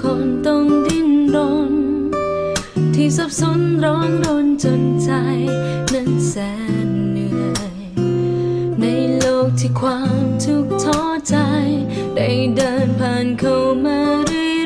คนต้องดิ้นรน ที่สับสนร้อนรนจนใจนั้นแสนเหนื่อย ในโลกที่ความทุกข์ท้อใจ ได้เดินผ่านเข้ามา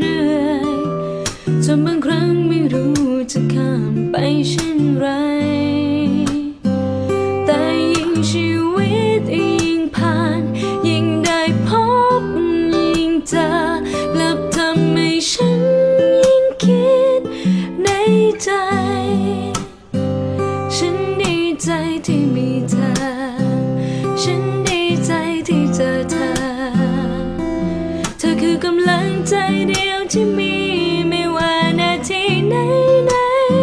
เรื่อยๆจนบางครั้งไม่รู้จะข้ามไปเช่นไร ฉันดีใจที่มีเธอ ฉันดีใจที่เจอเธอ เธอคือกำลังใจเดียวที่มีไม่ว่านาทีไหนไหน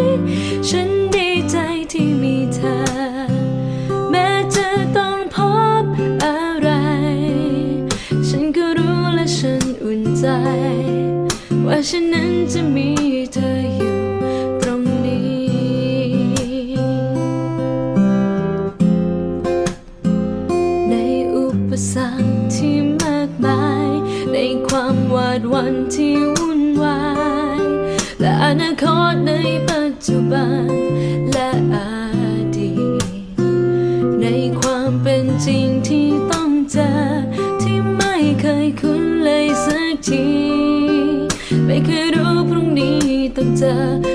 ๆฉันดีใจที่มีเธอ แม้จะต้องพบอะไร ฉันก็รู้และฉันอุ่นใจ ว่าฉันนั้นจะมี ที่มากมาย ในความหวาดวันที่วุ่นวาย และอนาคตในปัจจุบัน และอดีตในความเป็นจริงที่ต้องเจอ ที่ไม่เคยคุ้นเลยสักที ไม่เคยรู้พรุ่งนี้ต้องเจอ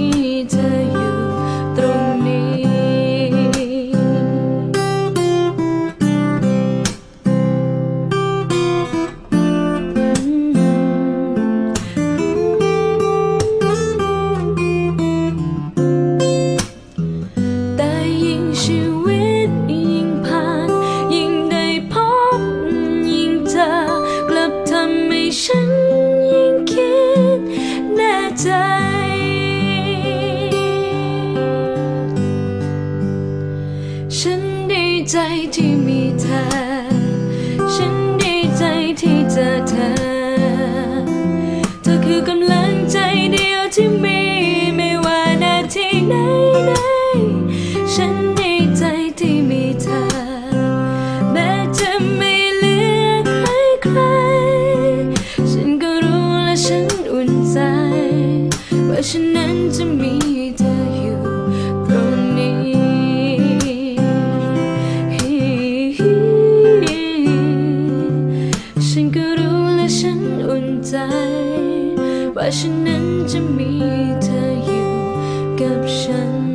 ชีวิตยิ่งผ่าน ยิ่งได้พบยิ่งเจอกลับทำให้ฉันยิ่งคิดแน่ใจ ฉันดีใจที่มีเธอ และฉันอุ่นใจ ว่าฉันนั้นจะมีเธออยู่กับฉัน